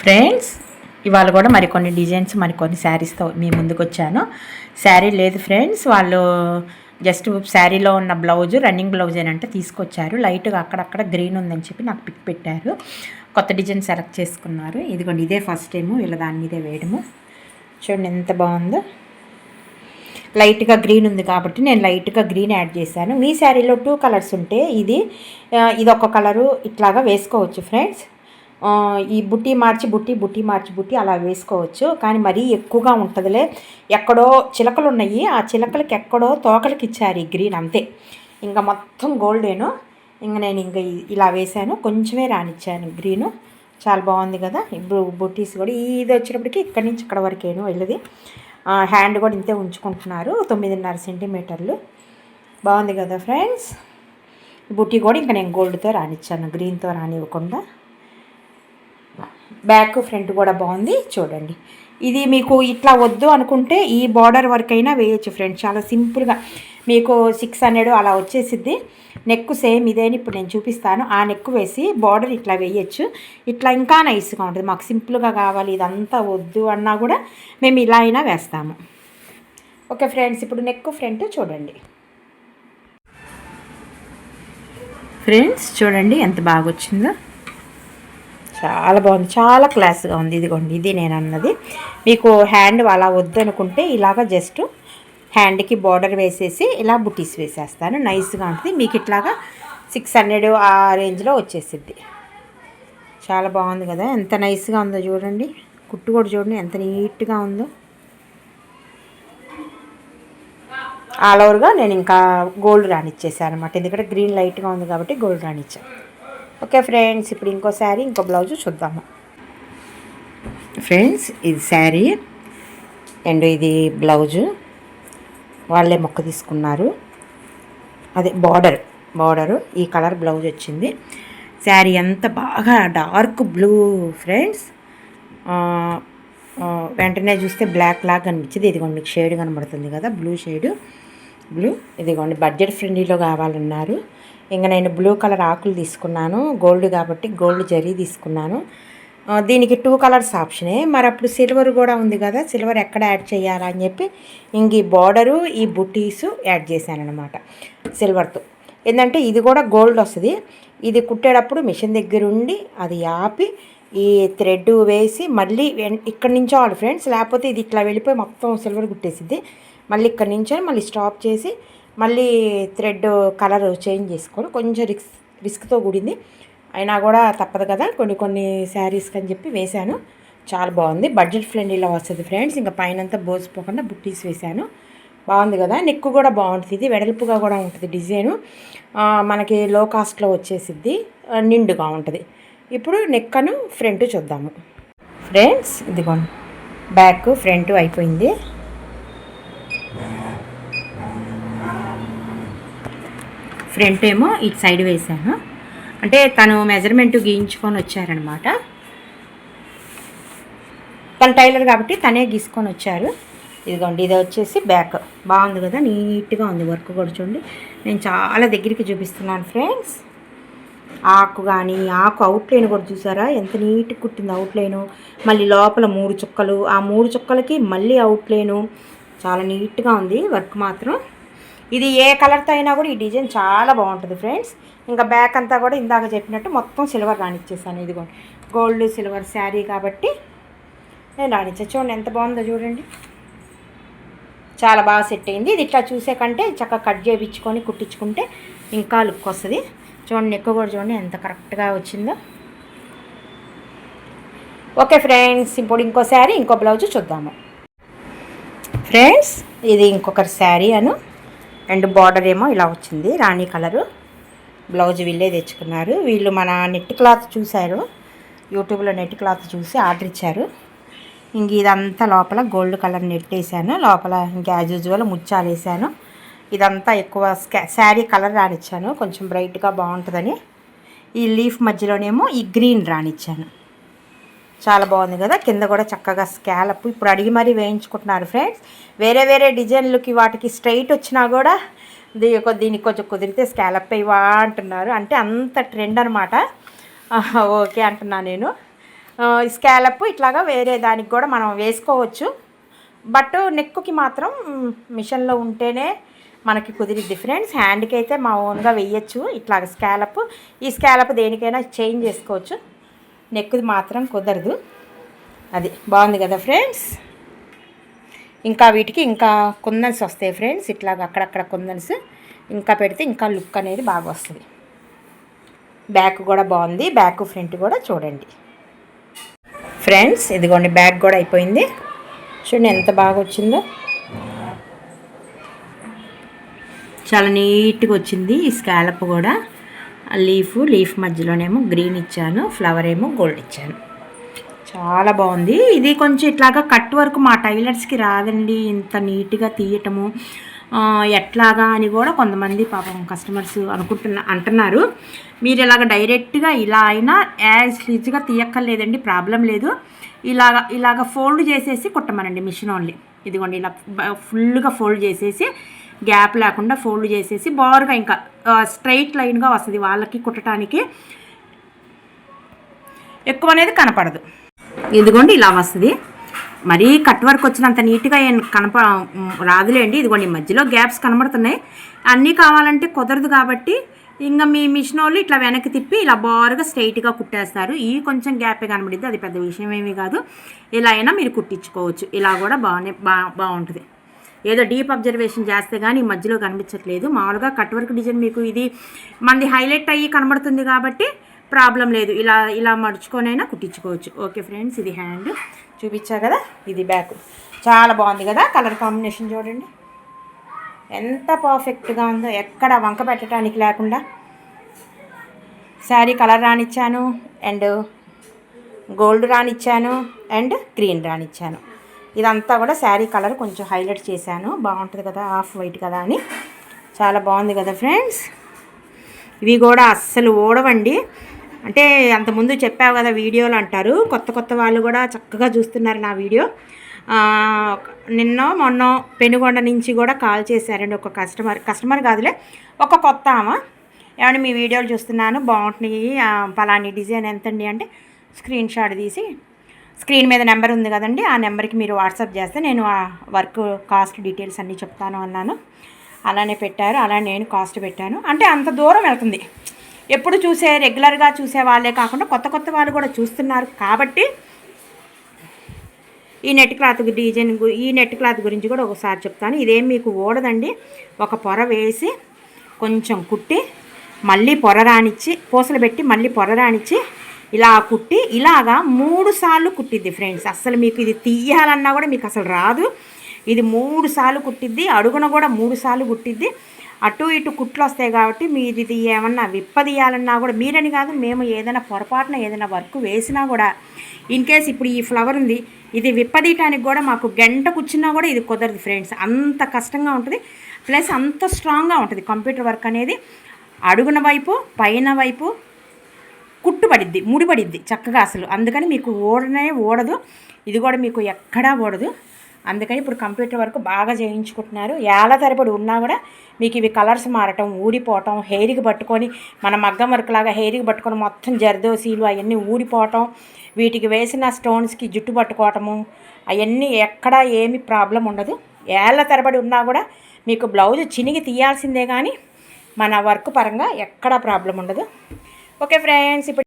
Friends ఇవాళ కూడా మరికొన్ని డిజైన్స్ మరికొన్ని శారీస్తో మీ ముందుకు వచ్చాను. శారీ లేదు ఫ్రెండ్స్ వాళ్ళు జస్ట్ శారీలో ఉన్న బ్లౌజ్ రన్నింగ్ బ్లౌజ్ అంటే తీసుకొచ్చారు. లైట్గా అక్కడక్కడ గ్రీన్ ఉందని చెప్పి నాకు పిక్ పెట్టారు. కొత్త డిజైన్ సెలెక్ట్ చేసుకున్నారు. ఇదిగోండి ఇదే ఫస్ట్ టైము వీళ్ళ దాని మీదే వేయడము. చూడండి ఎంత బాగుందో. లైట్గా గ్రీన్ ఉంది కాబట్టి నేను లైట్గా గ్రీన్ యాడ్ చేశాను. మీ శారీలో టూ కలర్స్ ఉంటే ఇది ఇది ఒక కలరు ఇట్లాగా వేసుకోవచ్చు ఫ్రెండ్స్. ఈ బుట్టి మార్చి బుట్టి బుట్టి మార్చి బుట్టి అలా వేసుకోవచ్చు. కానీ మరీ ఎక్కువగా ఉంటుందిలే. ఎక్కడో చిలకలు ఉన్నాయి ఆ చిలకలకి ఎక్కడో తోకలకి ఇచ్చారు ఈ గ్రీన్ అంతే. ఇంకా మొత్తం గోల్డేను. ఇంకా నేను ఇంకా ఇలా వేశాను. కొంచెమే రానిచ్చాను గ్రీను. చాలా బాగుంది కదా. ఇప్పుడు బుట్టీస్ కూడా ఇది వచ్చేటప్పటికి ఇక్కడి నుంచి ఇక్కడ వరకేను వెళ్ళేది. హ్యాండ్ కూడా ఇంతే ఉంచుకుంటున్నారు. తొమ్మిదిన్నర సెంటీమీటర్లు. బాగుంది కదా ఫ్రెండ్స్? బుట్టి కూడా ఇంకా నేను గోల్డ్తో రానిచ్చాను. గ్రీన్తో రానివ్వకుండా. బ్యాక్ ఫ్రంట్ కూడా బాగుంది. చూడండి. ఇది మీకు ఇట్లా వద్దు అనుకుంటే ఈ బార్డర్ వర్క్ అయినా వేయచ్చు ఫ్రెండ్స్. చాలా సింపుల్గా మీకు సిక్స్ హండ్రెడ్ అలా వచ్చేసిద్ది. నెక్ సేమ్ ఇదే ఇప్పుడు నేను చూపిస్తాను. ఆ నెక్ వేసి బార్డర్ ఇట్లా వేయచ్చు. ఇట్లా ఇంకా నైస్గా ఉంటుంది. మాకు సింపుల్గా కావాలి. ఇదంతా వద్దు అన్నా కూడా మేము ఇలా అయినా వేస్తాము. ఓకే ఫ్రెండ్స్ ఇప్పుడు నెక్ ఫ్రంట్ చూడండి. ఫ్రెండ్స్ చూడండి ఎంత బాగా వచ్చిందో చాలా బాగుంది. చాలా క్లాస్గా ఉంది. ఇదిగోండి ఇది నేను అన్నది మీకు హ్యాండ్ అలా వద్దు అనుకుంటే ఇలాగ జస్ట్ హ్యాండ్కి బార్డర్ వేసేసి ఇలా బుటీస్ వేసేస్తాను. నైస్గా ఉంటుంది. మీకు ఇట్లాగా సిక్స్ హండ్రెడ్ ఆ రేంజ్లో వచ్చేసిద్ది. చాలా బాగుంది కదా. ఎంత నైస్గా ఉందో చూడండి. కుట్టు కూడా చూడండి ఎంత నీట్గా ఉందో. ఆల్ ఓవర్గా నేను ఇంకా గోల్డ్ రానిచ్చేసాను అనమాట ఎందుకంటే గ్రీన్ లైట్గా ఉంది కాబట్టి గోల్డ్ రానిచ్చాను ఓకే ఫ్రెండ్స్ ఇప్పుడు ఇంకో శారీ ఇంకో బ్లౌజ్ చూద్దాము. ఫ్రెండ్స్ ఇది శారీ అండ్ ఇది బ్లౌజు. వాళ్ళే మొక్క తీసుకున్నారు. అదే బార్డర్ బార్డరు ఈ కలర్ బ్లౌజ్ వచ్చింది. శారీ అంత బాగా డార్క్ బ్లూ ఫ్రెండ్స్. వెంటనే చూస్తే బ్లాక్ లాగా కనిపించింది. ఇదిగోండి మీకు షేడ్ కనబడుతుంది కదా బ్లూ షేడు. బ్లూ ఇదిగోండి బడ్జెట్ ఫ్రెండ్లీలో కావాలన్నారు. ఇంకా నేను బ్లూ కలర్ ఆకులు తీసుకున్నాను గోల్డ్ కాబట్టి గోల్డ్ జరీ తీసుకున్నాను. దీనికి టూ కలర్స్ ఆప్షనే. మరి అప్పుడు సిల్వర్ కూడా ఉంది కదా సిల్వర్ ఎక్కడ యాడ్ చేయాలా అని చెప్పి ఇంక ఈ బార్డరు ఈ బుటీసు యాడ్ చేశాను అనమాట సిల్వర్తో. ఏంటంటే ఇది కూడా గోల్డ్ వస్తుంది. ఇది కుట్టేటప్పుడు మిషన్ దగ్గర ఉండి అది ఆపి ఈ థ్రెడ్ వేసి మళ్ళీ ఇక్కడి నుంచో ఫ్రెండ్స్ లేకపోతే ఇది ఇట్లా వెళ్ళిపోయి మొత్తం సిల్వర్ కుట్టేసిద్ది. మళ్ళీ ఇక్కడి నుంచో మళ్ళీ స్టాప్ చేసి మళ్ళీ థ్రెడ్ కలర్ చేంజ్ చేసుకొని కొంచెం రిస్క్ రిస్క్తో కూడింది. అయినా కూడా తప్పదు కదా కొన్ని కొన్ని శారీస్కి అని చెప్పి వేశాను. చాలా బాగుంది. బడ్జెట్ ఫ్రెండ్లీలో వస్తుంది ఫ్రెండ్స్ ఇంకా పైన అంతా బోసిపోకుండా బుట్టీస్ వేశాను. బాగుంది కదా నెక్ కూడా బాగుంటుంది. ఇది వెడల్పుగా కూడా ఉంటుంది డిజైను. మనకి లో కాస్ట్లో వచ్చేసిద్ది నిండుగా ఉంటుంది. ఇప్పుడు నెక్కను ఫ్రంట్ చూద్దాము. ఫ్రెండ్స్ ఇదిగోండి. బ్యాక్ ఫ్రంట్ అయిపోయింది. ఫ్రంట్ ఏమో ఇటు సైడ్ వేసాను అంటే తను మెజర్మెంట్ గీయించుకొని వచ్చారనమాట. తను టైలర్ కాబట్టి తనే గీసుకొని వచ్చారు. ఇదిగోండి ఇది వచ్చేసి బ్యాక్. బాగుంది కదా నీట్గా ఉంది వర్క్ కూడా చూడండి. నేను చాలా దగ్గరికి చూపిస్తున్నాను ఫ్రెండ్స్. ఆకు కానీ ఆకు అవుట్లైన్ కూడా చూసారా? ఎంత నీట్గా కుట్టింది అవుట్లైను మళ్ళీ లోపల మూడు చుక్కలు. ఆ మూడు చుక్కలకి మళ్ళీ అవుట్లైను చాలా నీట్గా ఉంది వర్క్ మాత్రం. ఇది ఏ కలర్తో అయినా కూడా ఈ డిజైన్ చాలా బాగుంటుంది ఫ్రెండ్స్. ఇంకా బ్యాక్ అంతా కూడా ఇందాక చెప్పినట్టు మొత్తం సిల్వర్ రానిచ్చేసాను ఇది గోల్డ్ సిల్వర్ శారీ కాబట్టి నేను రానిచ్చా చూడండి ఎంత బాగుందో చూడండి. చాలా బాగా సెట్ అయింది. ఇది ఇట్లా చూసే కంటే చక్కగా కట్ చేయించుకొని కుట్టించుకుంటే ఇంకా లుక్ వస్తుంది. చూడండి ఎక్కువ కూడా చూడండి ఎంత కరెక్ట్గా వచ్చిందో. ఓకే ఫ్రెండ్స్ ఇప్పుడు ఇంకో శారీ ఇంకో బ్లౌజ్ చూద్దాము. ఫ్రెండ్స్ ఇది ఇంకొకరి శారీ అను. అండ్ బార్డర్ ఏమో ఇలా వచ్చింది రాణి కలరు. బ్లౌజ్ వీళ్ళే తెచ్చుకున్నారు. వీళ్ళు మన నెట్ క్లాత్ చూశారు. యూట్యూబ్లో నెట్ క్లాత్ చూసి ఆర్డర్ ఇచ్చారు. ఇంక ఇదంతా లోపల గోల్డ్ కలర్ నెట్ వేసాను. లోపల ఇంకా యాజ్ యూజువల్ ముత్యాలు వేసాను. ఇదంతా ఎక్కువ శారీ కలర్ రానిచ్చాను కొంచెం బ్రైట్గా బాగుంటుందని. ఈ లీఫ్ మధ్యలోనేమో ఈ గ్రీన్ రానిచ్చాను చాలా బాగుంది కదా. కింద కూడా చక్కగా స్కాలప్. ఇప్పుడు అడిగి మరీ వేయించుకుంటున్నారు ఫ్రెండ్స్. వేరే వేరే డిజైన్లకి వాటికి స్ట్రైట్ వచ్చినా కూడా దీ దీనికి కొంచెం కుదిరితే స్కాలప్ అయ్యవా అంటున్నారు. అంటే అంత ట్రెండ్ అనమాట ఓకే అంటున్నా నేను. స్కాలప్ ఇట్లాగా వేరే దానికి కూడా మనం వేసుకోవచ్చు. బట్ నెక్కుకి మాత్రం మిషన్లో ఉంటేనే మనకి కుదిరిద్ది ఫ్రెండ్స్. హ్యాండ్కి అయితే మా ఓన్గా వేయచ్చు ఇట్లాగ స్కాలప్. ఈ స్కాలప్ దేనికైనా చేంజ్ చేసుకోవచ్చు. నెక్కుది మాత్రం కుదరదు. అది బాగుంది కదా ఫ్రెండ్స్? ఇంకా వీటికి ఇంకా కుందన్స్ వస్తాయి ఫ్రెండ్స్. ఇట్లాగ అక్కడక్కడ కుందన్స్. ఇంకా పెడితే ఇంకా లుక్ అనేది బాగా వస్తుంది. బ్యాక్ కూడా బాగుంది. బ్యాక్ ఫ్రంట్ కూడా చూడండి. ఫ్రెండ్స్ ఇదిగోండి బ్యాగ్ కూడా అయిపోయింది. చూడండి ఎంత బాగా వచ్చిందో. చాలా నీట్గా వచ్చింది ఈ స్కాలప్ కూడా. లీఫ్ లీఫ్ మధ్యలోనేమో గ్రీన్ ఇచ్చాను ఫ్లవర్ ఏమో గోల్డ్ ఇచ్చాను. చాలా బాగుంది. ఇది కొంచెం ఇట్లాగా కట్ వర్క్ మా టైలర్స్కి రాదండి. ఇంత నీట్గా తీయటము ఎట్లాగా అని కూడా కొంతమంది పాపం కస్టమర్స్ అనుకుంటున్న అంటున్నారు. మీరు ఇలాగ డైరెక్ట్గా ఇలా అయినా యాజ్ రీచ్గా తీయక్కర్లేదండి ప్రాబ్లం లేదు. ఇలాగ ఇలాగ ఫోల్డ్ చేసేసి కుట్టమనండి మిషన్ ఓన్లీ. ఇదిగోండి ఇలా ఫుల్గా ఫోల్డ్ చేసేసి గ్యాప్ లేకుండా ఫోల్డ్ చేసేసి బారుగా ఇంకా స్ట్రైట్ లైన్గా వస్తుంది వాళ్ళకి కుట్టడానికి ఎక్కువ అనేది కనపడదు. ఇదిగోండి ఇలా వస్తుంది. మరీ కట్ వర్క్ వచ్చినంత నీట్గా ఏం కనప రాదులేండి. ఇదిగోండి మధ్యలో గ్యాప్స్ కనబడుతున్నాయి. అన్నీ కావాలంటే కుదరదు కాబట్టి ఇంకా మీ మిషన్ వాళ్ళు ఇట్లా వెనక్కి తిప్పి ఇలా బారుగా స్ట్రైట్గా కుట్టేస్తారు. ఈ కొంచెం గ్యాపే కనబడిద్ది. అది పెద్ద విషయం ఏమీ కాదు. ఇలా అయినా మీరు కుట్టించుకోవచ్చు. ఇలా కూడా బాగానే బా బాగుంటుంది. ఏదో డీప్ అబ్జర్వేషన్ చేస్తే కానీ ఈ మధ్యలో కనిపించట్లేదు. మామూలుగా కట్ వర్క్ డిజైన్ మీకు ఇది మనది హైలైట్ అయ్యి కనబడుతుంది కాబట్టి ప్రాబ్లం లేదు. ఇలా ఇలా మడుచుకొనైనా కుట్టించుకోవచ్చు. ఓకే ఫ్రెండ్స్ ఇది హ్యాండ్ చూపించా కదా? ఇది బ్యాక్. చాలా బాగుంది కదా కలర్ కాంబినేషన్ చూడండి. ఎంత పర్ఫెక్ట్గా ఉందో ఎక్కడ వంక పెట్టడానికి లేకుండా. శారీ కలర్ రానిచ్చాను అండ్ గోల్డ్ రానిచ్చాను అండ్ గ్రీన్ రానిచ్చాను. ఇదంతా కూడా శారీ కలర్ కొంచెం హైలైట్ చేశాను. బాగుంటుంది కదా ఆఫ్ వైట్ కదా అని. చాలా బాగుంది కదా ఫ్రెండ్స్. ఇవి కూడా అస్సలు ఓడవండి అంటే అంతకుముందు చెప్పావు కదా వీడియోలు అంటారు. కొత్త కొత్త వాళ్ళు కూడా చక్కగా చూస్తున్నారు నా వీడియో. నిన్న మొన్న పెనుగొండ నుంచి కూడా కాల్ చేశారండి ఒక కస్టమర్. కస్టమర్ కాదులే ఒక కొత్త ఆమె. ఏమంటే మీ వీడియోలు చూస్తున్నాను. బాగుంటున్నాయి. పలాని డిజైన్ ఎంతండి అంటే స్క్రీన్ షాట్ తీసి స్క్రీన్ మీద నెంబర్ ఉంది కదండి ఆ నెంబర్కి మీరు వాట్సాప్ చేస్తే నేను ఆ వర్క్ కాస్ట్ డీటెయిల్స్ అన్నీ చెప్తాను అన్నాను. అలానే పెట్టారు అలా నేను కాస్ట్ పెట్టాను. అంటే అంత దూరం వెళ్తుంది. ఎప్పుడు చూసే రెగ్యులర్గా చూసే వాళ్ళే కాకుండా కొత్త కొత్త వాళ్ళు కూడా చూస్తున్నారు కాబట్టి ఈ నెట్ క్లాత్ డిజైన్ గు- ఈ నెట్ క్లాత్ గురించి కూడా ఒకసారి చెప్తాను. ఇదేం మీకు ఓడదండి. ఒక పొర వేసి కొంచెం కుట్టి మళ్ళీ పొర రానిచ్చి పూసలు పెట్టి మళ్ళీ పొర రానిచ్చి ఇలా కుట్టి ఇలాగా మూడు సార్లు కుట్టిద్ది ఫ్రెండ్స్ అసలు మీకు ఇది తీయాలన్నా కూడా మీకు అసలు రాదు. ఇది మూడు సార్లు కుట్టిద్ది అడుగున కూడా మూడు సార్లు కుట్టిద్ది. అటు ఇటు కుట్లు వస్తాయి కాబట్టి మీది ఇది ఏమన్నా విప్పదీయాలన్నా కూడా మీరని కాదు మేము ఏదైనా పొరపాటున ఏదైనా వర్క్ వేసినా కూడా ఇన్ కేస్ ఇప్పుడు ఈ ఫ్లవర్ ఉంది ఇది విప్పదీయటానికి కూడా మాకు గంట కూర్చున్నా కూడా ఇది కుదరదు ఫ్రెండ్స్ అంత కష్టంగా ఉంటుంది. ప్లస్ అంత స్ట్రాంగ్గా ఉంటుంది కంప్యూటర్ వర్క్ అనేది. అడుగున వైపు పైన వైపు కుట్టుబడిద్ది ముడిపడిద్ది చక్కగా అసలు. అందుకని మీకు ఓడనే ఓడదు ఇది కూడా మీకు ఎక్కడా ఓడదు. అందుకని ఇప్పుడు కంప్యూటర్ వరకు బాగా చేయించుకుంటున్నారు. ఏళ్ళ తరబడి ఉన్నా కూడా మీకు ఇవి కలర్స్ మారటం ఊడిపోవటం హెయిర్కి పట్టుకొని మన మగ్గం వర్క్ లాగా హెయిర్కి పట్టుకొని మొత్తం జరదోసీలు అవన్నీ ఊడిపోవటం వీటికి వేసిన స్టోన్స్కి జుట్టు పట్టుకోవటము అవన్నీ ఎక్కడా ఏమి ప్రాబ్లం ఉండదు. ఏళ్ళ తరబడి ఉన్నా కూడా మీకు బ్లౌజ్ చినిగి తీయాల్సిందే కానీ మన వర్క్ పరంగా ఎక్కడా ప్రాబ్లం ఉండదు. ఓకే ఫ్రెండ్స్ ఇప్పుడు